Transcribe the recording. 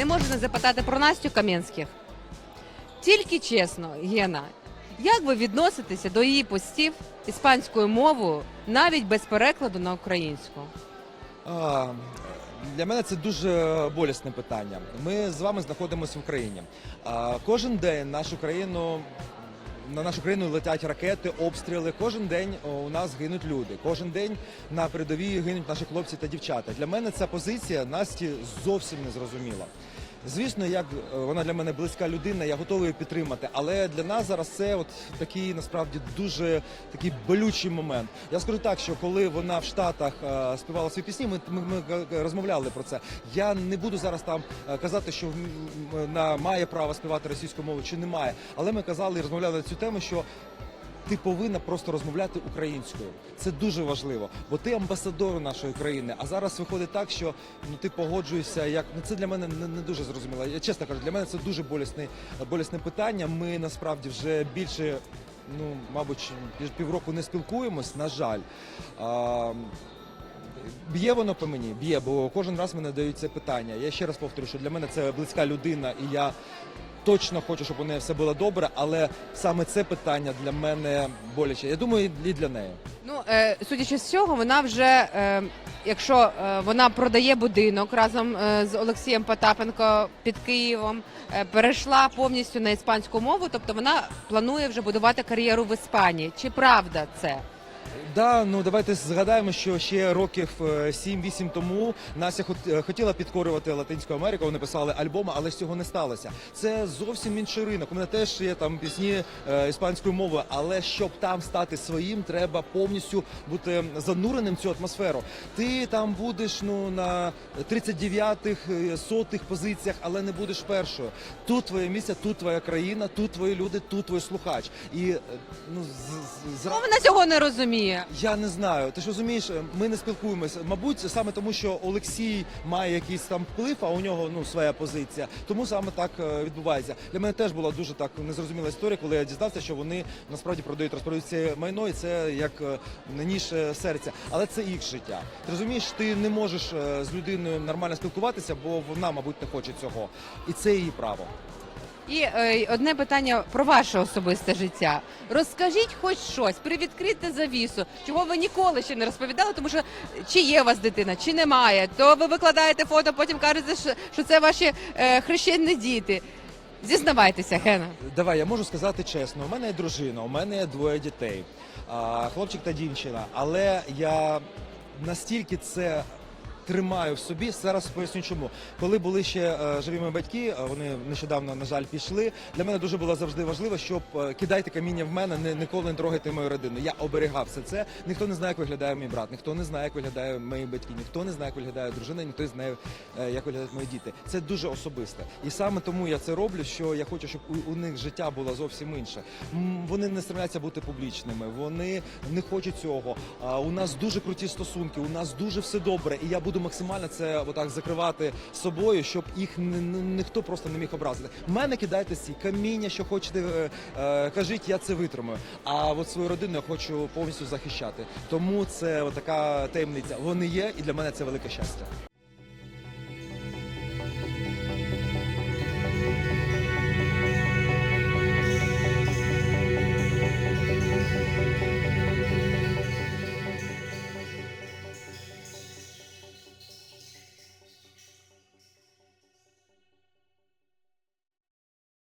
не можу не запитати про Настю Кам'янських. Тільки чесно, Гена, як ви відноситеся до її постів іспанською мовою, навіть без перекладу на українську? А, Для мене це дуже болісне питання. Ми з вами знаходимося в Україні. А, Кожен день нашу країну. На нашу країну летять ракети, обстріли. Кожен день у нас гинуть люди. Кожен день на передовій гинуть наші хлопці та дівчата. Для мене ця позиція Насті зовсім не зрозуміла. Звісно, як е, вона для мене близька людина, я готовий її підтримати. Але для нас зараз це от такий насправді дуже такий болючий момент. Я скажу так, що коли вона в Штатах е, співала свої пісні, ми, ми, ми розмовляли про це. Я не буду зараз там е, казати, що вона має право співати російською мовою чи не має. Але ми казали і розмовляли на цю тему, що ти повинна просто розмовляти українською. Це дуже важливо, бо ти амбасадор нашої країни. А зараз виходить так, що ну ти погоджуєшся. Як ну це для мене не, не дуже зрозуміло. Я чесно кажу, для мене це дуже болісне, болісне питання. Ми насправді вже більше. Ну, мабуть, півроку не спілкуємось, на жаль. А, б'є воно по мені, б'є, бо кожен раз мене дають це питання. Я ще раз повторю, що для мене це близька людина, і я точно хочу, щоб у неї все було добре, але саме це питання для мене боляче. Я думаю, і для неї. Ну, е, судячи з цього, вона вже, е, якщо е, вона продає будинок разом е, з Олексієм Потапенко під Києвом, е, перейшла повністю на іспанську мову, тобто вона планує вже будувати кар'єру в Іспанії. Чи правда це? Да, ну давайте згадаємо, що ще років е, 7-8 тому Настя е, хотіла підкорювати Латинську Америку. Вони писали альбоми, але з цього не сталося. Це зовсім інший ринок. У мене теж є там пісні е, іспанською мовою, але щоб там стати своїм, треба повністю бути зануреним в цю атмосферу. Ти там будеш ну на 39-х, е, сотих позиціях, але не будеш першою. Тут твоє місце, тут твоя країна, тут твої люди, тут твій слухач. І е, ну з- з- Ну, вона цього не розуміє. Я не знаю. Ти ж розумієш, ми не спілкуємося. Мабуть, саме тому, що Олексій має якийсь там вплив, а у нього ну своя позиція. Тому саме так е, відбувається. Для мене теж була дуже так незрозуміла історія, коли я дізнався, що вони насправді продають розпродають це майно, і це як е, ніж е, серця. Але це їх життя. Ти розумієш, ти не можеш е, з людиною нормально спілкуватися, бо вона, мабуть, не хоче цього, і це її право. І е, одне питання про ваше особисте життя. Розкажіть хоч щось, привідкрийте завісу, чого ви ніколи ще не розповідали, тому що чи є у вас дитина, чи немає, то ви викладаєте фото, потім кажете, що, що це ваші е, хрещені діти. Зізнавайтеся, Гена. Давай, я можу сказати чесно. У мене є дружина, у мене є двоє дітей, а, хлопчик та дівчина. Але я настільки це. Тримаю в собі зараз поясню чому. Коли були ще е, живі мої батьки, е, вони нещодавно, на жаль, пішли. Для мене дуже було завжди важливо, щоб е, кидайте каміння в мене, не ніколи не трогайте мою родину. Я оберігав все це. Ніхто не знає, як виглядає мій брат, ніхто не знає, як виглядає мої батьки, ніхто не знає, як виглядає дружина, ніхто не знає, як виглядають мої діти. Це дуже особисте. І саме тому я це роблю, що я хочу, щоб у, у них життя було зовсім інше. Вони не стремляться бути публічними, вони не хочуть цього. А, у нас дуже круті стосунки, у нас дуже все добре, і я буду максимально це отак закривати собою, щоб їх ні- ні- ніхто просто не міг образити. Мене кидайте ці каміння, що хочете, е, е, кажіть, я це витримаю. А от свою родину я хочу повністю захищати. Тому це така таємниця. Вони є, і для мене це велике щастя.